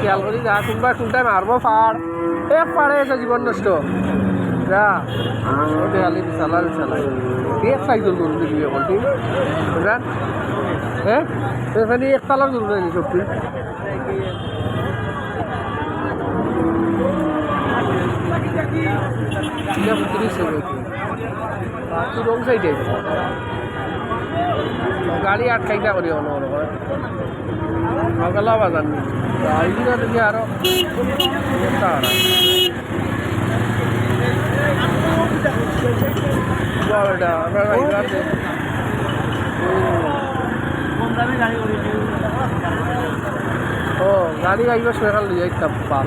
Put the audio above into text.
খেয়াল করি যা কোনবা কোনটাই মারবো? ফাড়। এক ফাড়ে আছে জীবন নষ্ট। যা ওটা খালি বিশালা বিশালা এক সাইকেল গরু দিবি এখন তুই বুঝলেন হ্যাঁ এখানে এক তালার গরু নেই সত্যি। রং সাইডে। গাড়ি আটকাইটা করি অন্য অন্য সকালা বাজার নেই। আইদিনা থেকে আরও। ও গাড়ি আইবার সকাল লিয়ে যাইতাম পা।